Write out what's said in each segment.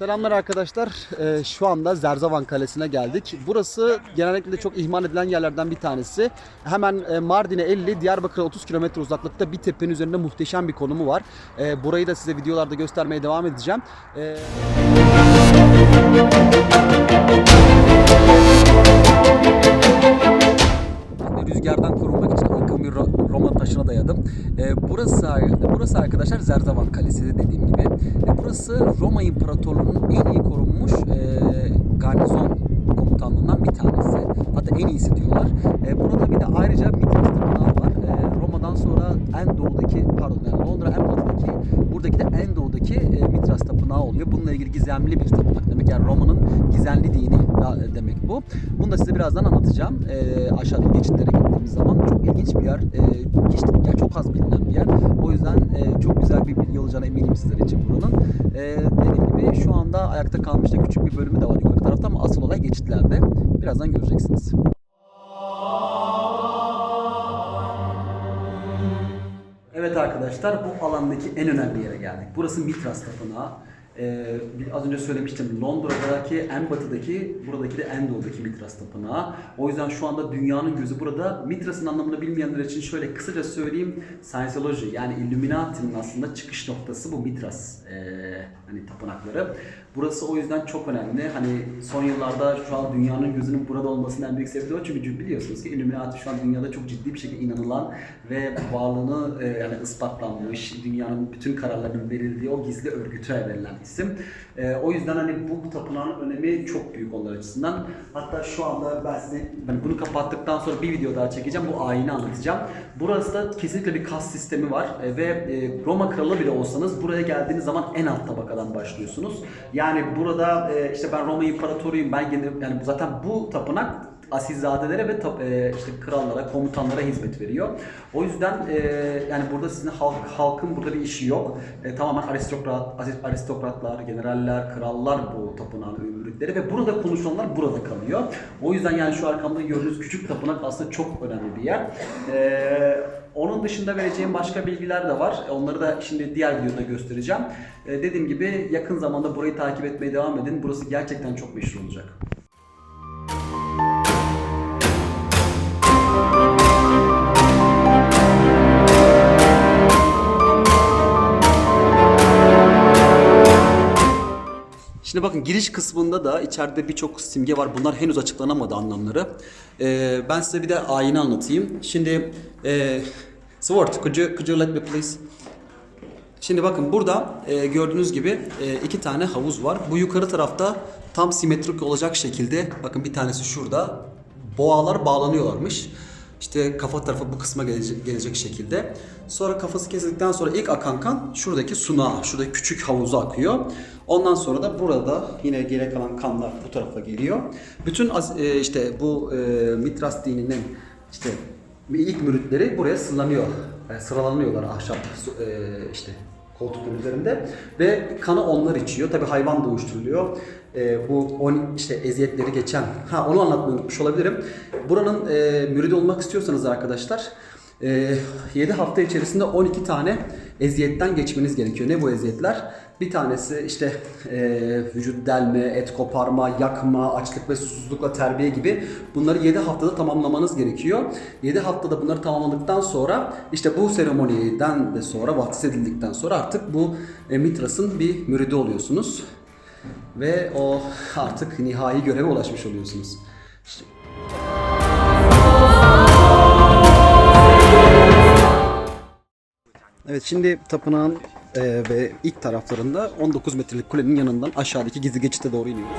Selamlar arkadaşlar. Ee, şu anda Zerzavan Kalesi'ne geldik. Burası genellikle çok ihmal edilen yerlerden bir tanesi. Hemen e, Mardin'e 50, Diyarbakır'a 30 kilometre uzaklıkta bir tepenin üzerinde muhteşem bir konumu var. Ee, burayı da size videolarda göstermeye devam edeceğim. Ee, rüzgardan korunmak için akın bir taşına dayadım. Ee, burası burası arkadaşlar Zerzavan Kalesi dediğim gibi. Ee, burası Roma İmparatorluğu'nun en iyi korunmuş e, garnizon komutanlığından bir tanesi. Hatta en iyisi diyorlar. Ee, burada bir de ayrıca Mitras Tapınağı var. Ee, Roma'dan sonra en doğudaki, pardon yani Londra en batıdaki, buradaki de en doğudaki e, Mitras Tapınağı oluyor. Bununla ilgili gizemli bir tapınak demek. Yani Roma'nın gizemli dini demek bu. Bunu da size birazdan anlatacağım. Ee, aşağıda geçitlere gittiğimiz zaman çok ilginç bir yer. Ee, hiç, yani çok az bilinen bir yer. O yüzden e, çok güzel bir bilgi olacağına eminim sizler için buranın. Ee, dediğim gibi şu anda ayakta kalmış da küçük bir bölümü de var yukarı tarafta ama asıl olay geçitlerde. Birazdan göreceksiniz. Evet arkadaşlar bu alandaki en önemli yere geldik. Burası Mitras Tapınağı. Ee, az önce söylemiştim Londra'daki en batıdaki, buradaki de en doğudaki Mitras Tapınağı. O yüzden şu anda dünyanın gözü burada. Mitras'ın anlamını bilmeyenler için şöyle kısaca söyleyeyim. Scientology yani Illuminati'nin aslında çıkış noktası bu Mitras ee, hani tapınakları. Burası o yüzden çok önemli. Hani son yıllarda şu an dünyanın gözünün burada olmasının en büyük sebebi o. Çünkü biliyorsunuz ki Illuminati şu an dünyada çok ciddi bir şekilde inanılan ve varlığını e, yani ispatlanmış, dünyanın bütün kararlarının verildiği o gizli örgüte verilen isim. E, o yüzden hani bu tapınağın önemi çok büyük onlar açısından. Hatta şu anda ben size hani bunu kapattıktan sonra bir video daha çekeceğim. Bu ayini anlatacağım. Burası da kesinlikle bir kas sistemi var E, ve e, Roma kralı bile olsanız buraya geldiğiniz zaman en alt tabakadan başlıyorsunuz. Yani burada e, işte ben Roma imparatoruyum ben yani zaten bu tapınak asilzadelere ve e, işte krallara, komutanlara hizmet veriyor. O yüzden e, yani burada sizin halk, halkın burada bir işi yok. E, tamamen aristokrat, aristokratlar, generaller, krallar bu tapınağın ümürlükleri ve burada konuşulanlar burada kalıyor. O yüzden yani şu arkamda gördüğünüz küçük tapınak aslında çok önemli bir yer. E, onun dışında vereceğim başka bilgiler de var. E, Onları da şimdi diğer videoda göstereceğim. E, dediğim gibi yakın zamanda burayı takip etmeye devam edin. Burası gerçekten çok meşhur olacak. Şimdi bakın giriş kısmında da içeride birçok simge var. Bunlar henüz açıklanamadı anlamları. Ee, ben size bir de ayini anlatayım. Şimdi e, Sword, could you, could you let me please? Şimdi bakın burada e, gördüğünüz gibi e, iki tane havuz var. Bu yukarı tarafta tam simetrik olacak şekilde bakın bir tanesi şurada boğalar bağlanıyorlarmış. İşte kafa tarafı bu kısma gelecek, gelecek şekilde. Sonra kafası kesildikten sonra ilk akan kan şuradaki sunağa, şuradaki küçük havuza akıyor. Ondan sonra da burada yine geri kalan kanlar bu tarafa geliyor. Bütün e, işte bu e, Mitras dininin işte ilk müritleri buraya sıralanıyor. Yani sıralanıyorlar ahşap e, işte koltukların üzerinde ve kanı onlar içiyor. Tabi hayvan da uyuşturuluyor. E, bu on, işte eziyetleri geçen, ha onu anlatmayı unutmuş olabilirim. Buranın e, müridi olmak istiyorsanız arkadaşlar e, 7 hafta içerisinde 12 tane eziyetten geçmeniz gerekiyor. Ne bu eziyetler? Bir tanesi işte e, vücut delme, et koparma, yakma, açlık ve susuzlukla terbiye gibi bunları 7 haftada tamamlamanız gerekiyor. 7 haftada bunları tamamladıktan sonra işte bu seremoniden de sonra vaftiz edildikten sonra artık bu e, Mitras'ın bir müridi oluyorsunuz. Ve o artık nihai göreve ulaşmış oluyorsunuz. İşte Evet şimdi tapınağın e, ve ilk taraflarında 19 metrelik kulenin yanından aşağıdaki gizli geçite doğru iniyoruz.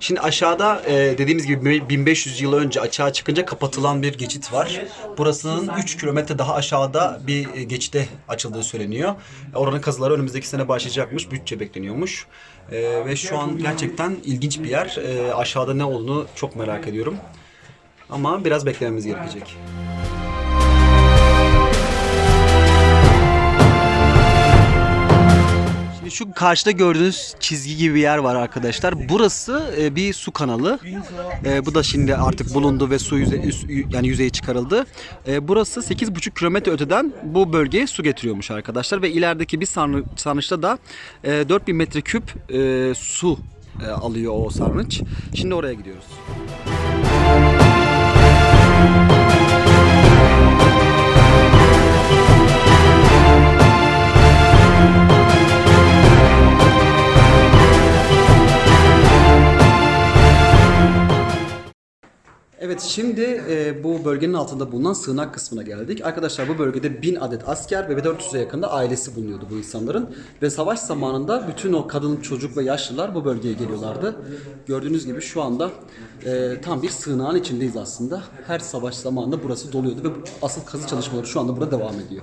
Şimdi aşağıda e, dediğimiz gibi 1500 yıl önce açığa çıkınca kapatılan bir geçit var. Burasının 3 kilometre daha aşağıda bir e, geçide açıldığı söyleniyor. Oranın kazıları önümüzdeki sene başlayacakmış. Bütçe bekleniyormuş. E, ve şu an gerçekten ilginç bir yer. E, aşağıda ne olduğunu çok merak ediyorum. Ama biraz beklememiz gerekecek. Şu karşıda gördüğünüz çizgi gibi bir yer var arkadaşlar. Burası e, bir su kanalı. E, bu da şimdi artık bulundu ve su yüze, üst- yani yüzeye çıkarıldı. E, burası 8,5 kilometre öteden bu bölgeye su getiriyormuş arkadaşlar ve ilerideki bir sarnı, sarnıçta da e, 4000 metreküp e, su e, alıyor o sarnıç. Şimdi oraya gidiyoruz. Evet şimdi e, bu bölgenin altında bulunan sığınak kısmına geldik. Arkadaşlar bu bölgede 1000 adet asker ve 400'e yakında ailesi bulunuyordu bu insanların. Ve savaş zamanında bütün o kadın, çocuk ve yaşlılar bu bölgeye geliyorlardı. Gördüğünüz gibi şu anda e, tam bir sığınağın içindeyiz aslında. Her savaş zamanında burası doluyordu ve asıl kazı çalışmaları şu anda burada devam ediyor.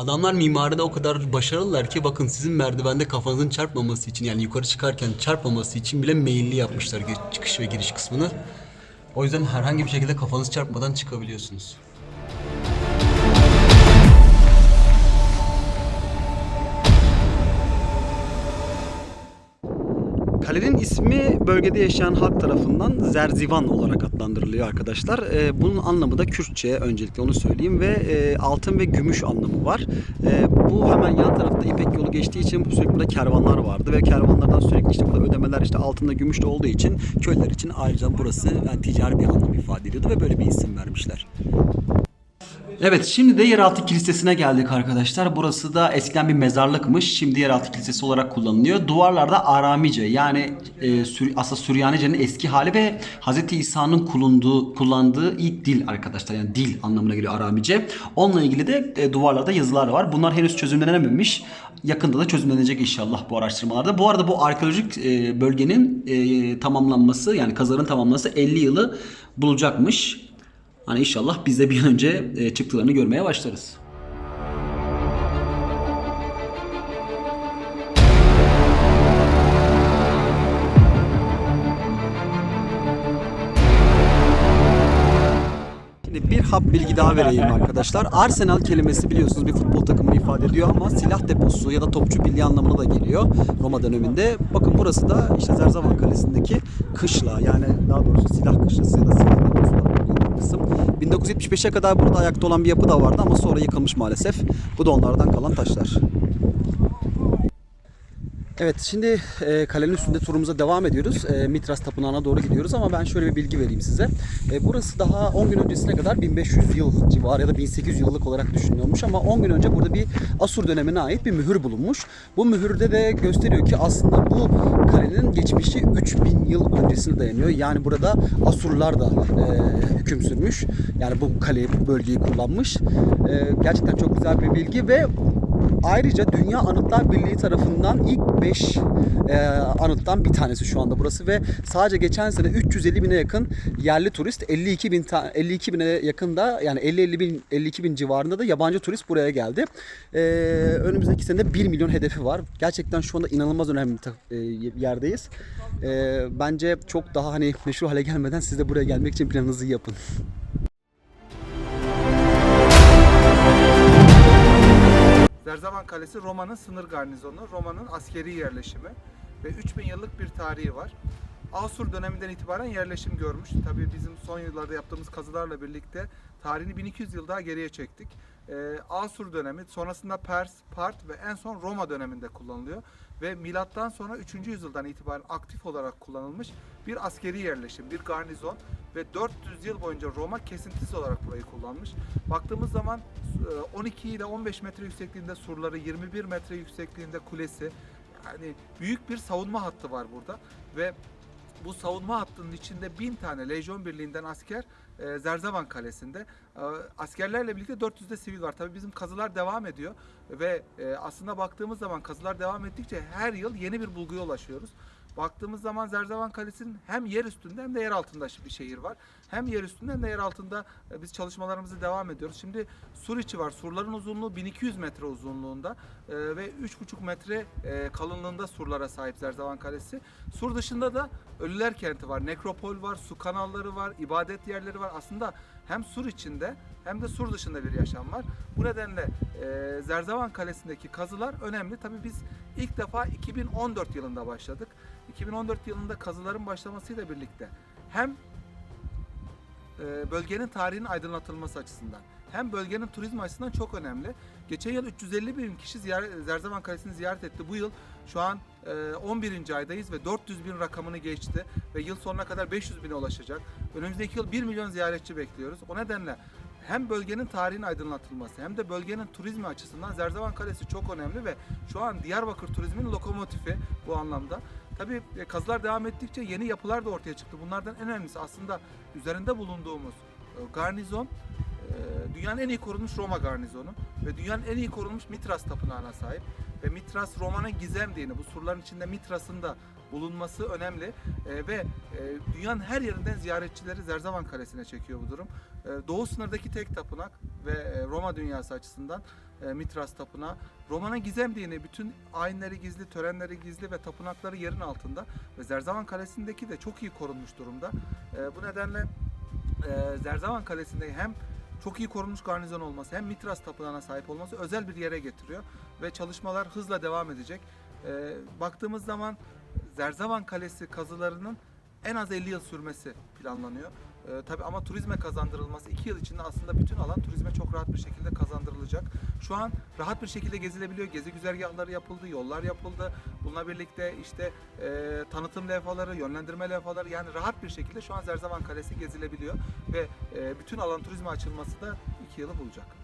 Adamlar mimaride o kadar başarılılar ki bakın sizin merdivende kafanızın çarpmaması için yani yukarı çıkarken çarpmaması için bile meyilli yapmışlar çıkış ve giriş kısmını. O yüzden herhangi bir şekilde kafanız çarpmadan çıkabiliyorsunuz. Kalenin ismi bölgede yaşayan halk tarafından Zerzivan olarak adlandırılıyor arkadaşlar. Ee, bunun anlamı da Kürtçe öncelikle onu söyleyeyim ve e, altın ve gümüş anlamı var. Ee, bu hemen yan tarafta İpek yolu geçtiği için sürekli burada kervanlar vardı ve kervanlardan sürekli işte burada ödemeler işte altında gümüşte olduğu için köylüler için ayrıca burası yani ticari bir anlam ifade ediyordu ve böyle bir isim vermişler. Evet şimdi de yeraltı kilisesine geldik arkadaşlar. Burası da eskiden bir mezarlıkmış. Şimdi yeraltı kilisesi olarak kullanılıyor. Duvarlarda Aramice yani e, Sür, aslında Süryanice'nin eski hali ve Hz. İsa'nın kullandığı, ilk dil arkadaşlar. Yani dil anlamına geliyor Aramice. Onunla ilgili de e, duvarlarda yazılar var. Bunlar henüz çözümlenememiş. Yakında da çözümlenecek inşallah bu araştırmalarda. Bu arada bu arkeolojik e, bölgenin e, tamamlanması yani kazarın tamamlanması 50 yılı bulacakmış. Hani inşallah biz de bir an önce e, çıktılarını görmeye başlarız. Şimdi bir hap bilgi daha vereyim arkadaşlar. Arsenal kelimesi biliyorsunuz bir futbol takımını ifade ediyor ama silah deposu ya da topçu birliği anlamına da geliyor Roma döneminde. Bakın burası da işte Zerzavan Kalesi'ndeki kışla yani daha doğrusu silah kışlası ya da silah deposu kısım. 1975'e kadar burada ayakta olan bir yapı da vardı ama sonra yıkılmış maalesef. Bu da onlardan kalan taşlar. Evet şimdi e, kalenin üstünde turumuza devam ediyoruz. E, Mitras Tapınağı'na doğru gidiyoruz ama ben şöyle bir bilgi vereyim size. E, burası daha 10 gün öncesine kadar 1500 yıl civarı ya da 1800 yıllık olarak düşünülüyormuş ama 10 gün önce burada bir Asur dönemine ait bir mühür bulunmuş. Bu mühürde de gösteriyor ki aslında bu kalenin geçmişi 3000 yıl öncesine dayanıyor. Yani burada Asurlar da e, hüküm sürmüş. Yani bu kaleyi, bu bölgeyi kullanmış. E, gerçekten çok güzel bir bilgi ve Ayrıca Dünya Anıtlar Birliği tarafından ilk 5 anıttan bir tanesi şu anda burası ve sadece geçen sene 350 bine yakın yerli turist 52 bin ta- 52 bine yakın da yani 50 50 bin 52 bin civarında da yabancı turist buraya geldi. E, önümüzdeki sene 1 milyon hedefi var. Gerçekten şu anda inanılmaz önemli bir e, yerdeyiz. E, bence çok daha hani meşhur hale gelmeden siz de buraya gelmek için planınızı yapın. Zerzavan Kalesi Roma'nın sınır garnizonu, Roma'nın askeri yerleşimi ve 3000 yıllık bir tarihi var. Asur döneminden itibaren yerleşim görmüş. Tabii bizim son yıllarda yaptığımız kazılarla birlikte tarihini 1200 yıl daha geriye çektik. Ee, Asur dönemi, sonrasında Pers, Part ve en son Roma döneminde kullanılıyor. Ve milattan sonra 3. yüzyıldan itibaren aktif olarak kullanılmış bir askeri yerleşim, bir garnizon ve 400 yıl boyunca Roma kesintisiz olarak burayı kullanmış. Baktığımız zaman e, 12 ile 15 metre yüksekliğinde surları, 21 metre yüksekliğinde kulesi, yani büyük bir savunma hattı var burada ve bu savunma hattının içinde bin tane lejyon birliğinden asker e, Zerzavan Kalesi'nde. E, askerlerle birlikte 400 de sivil var. Tabii bizim kazılar devam ediyor ve e, aslında baktığımız zaman kazılar devam ettikçe her yıl yeni bir bulguya ulaşıyoruz. Baktığımız zaman Zerzavan Kalesi'nin hem yer üstünde hem de yer altında bir şehir var. hem yer üstünde hem de yer altında e, biz çalışmalarımızı devam ediyoruz. Şimdi sur içi var. Surların uzunluğu 1200 metre uzunluğunda e, ve 3,5 metre e, kalınlığında surlara sahip Zerzavan Kalesi. Sur dışında da Ölüler Kenti var, nekropol var, su kanalları var, ibadet yerleri var. Aslında hem sur içinde hem de sur dışında bir yaşam var. Bu nedenle Zerzavan Kalesi'ndeki kazılar önemli. Tabii biz ilk defa 2014 yılında başladık. 2014 yılında kazıların başlamasıyla birlikte hem e, bölgenin tarihinin aydınlatılması açısından hem bölgenin turizm açısından çok önemli. Geçen yıl 350 bin kişi ziyaret, Zerzavan Kalesi'ni ziyaret etti. Bu yıl şu an e, 11. aydayız ve 400 bin rakamını geçti ve yıl sonuna kadar 500 bine ulaşacak. Önümüzdeki yıl 1 milyon ziyaretçi bekliyoruz. O nedenle hem bölgenin tarihinin aydınlatılması hem de bölgenin turizmi açısından Zerzavan Kalesi çok önemli ve şu an Diyarbakır turizmin lokomotifi bu anlamda. Tabii e, kazılar devam ettikçe yeni yapılar da ortaya çıktı. Bunlardan en önemlisi aslında üzerinde bulunduğumuz e, garnizon e, dünyanın en iyi korunmuş Roma garnizonu ve dünyanın en iyi korunmuş Mitras tapınağına sahip. Ve Mitras Roma'nın gizem dini. Bu surların içinde Mitras'ın da bulunması önemli E, ve e, dünyanın her yerinden ziyaretçileri Zerzavan Kalesi'ne çekiyor bu durum. E, Doğu sınırdaki tek tapınak ve e, Roma dünyası açısından e, Mitras tapınağı. Roma'nın gizem dini bütün ayinleri gizli, törenleri gizli ve tapınakları yerin altında ve Zerzavan Kalesi'ndeki de çok iyi korunmuş durumda. E, bu nedenle Zerzavan Kalesi'nde hem çok iyi korunmuş garnizon olması hem Mitras tapınağına sahip olması özel bir yere getiriyor ve çalışmalar hızla devam edecek. Baktığımız zaman Zerzavan Kalesi kazılarının en az 50 yıl sürmesi planlanıyor. E, tabii ama turizme kazandırılması 2 yıl içinde aslında bütün alan turizme çok rahat bir şekilde kazandırılacak. Şu an rahat bir şekilde gezilebiliyor. Gezi güzergahları yapıldı, yollar yapıldı. Bununla birlikte işte e, tanıtım levhaları, yönlendirme levhaları yani rahat bir şekilde şu an Zerzavan Kalesi gezilebiliyor ve e, bütün alan turizme açılması da 2 yılı bulacak.